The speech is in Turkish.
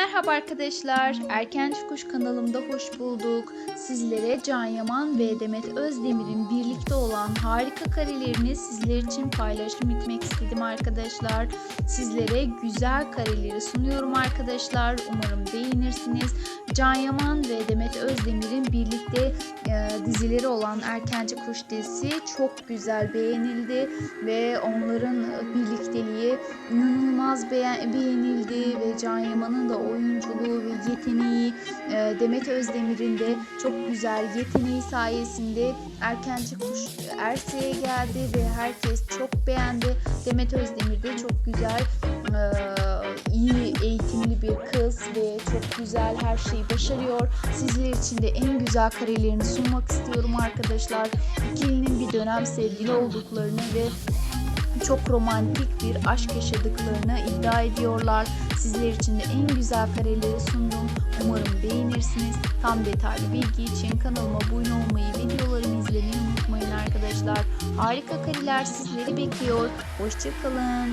Merhaba arkadaşlar. Erken Çıkış kanalımda hoş bulduk. Sizlere Can Yaman ve Demet Özdemir'in birlikte olan harika karelerini sizler için paylaşım etmek istedim arkadaşlar. Sizlere güzel kareleri sunuyorum arkadaşlar. Umarım beğenirsiniz. Can Yaman ve Demet Özdemir'in birlikte e, dizileri olan Erkenci Kuş dizisi çok güzel beğenildi ve onların birlikteliği inanılmaz beğen- beğenildi ve Can Yaman'ın da oyunculuğu ve yeteneği e, Demet Özdemir'in de çok güzel yeteneği sayesinde Erkenci Kuş Erse'ye geldi ve herkes çok beğendi. Demet Özdemir de çok güzel e, iyi eğitimli bir kız ve çok güzel her şeyi başarıyor. Sizler için de en güzel karelerini sunmak istiyorum arkadaşlar. İkilinin bir dönem sevgili olduklarını ve çok romantik bir aşk yaşadıklarını iddia ediyorlar. Sizler için de en güzel kareleri sundum. Umarım beğenirsiniz. Tam detaylı bilgi için kanalıma abone olmayı, videolarımı izlemeyi unutmayın arkadaşlar. Harika kareler sizleri bekliyor. Hoşçakalın.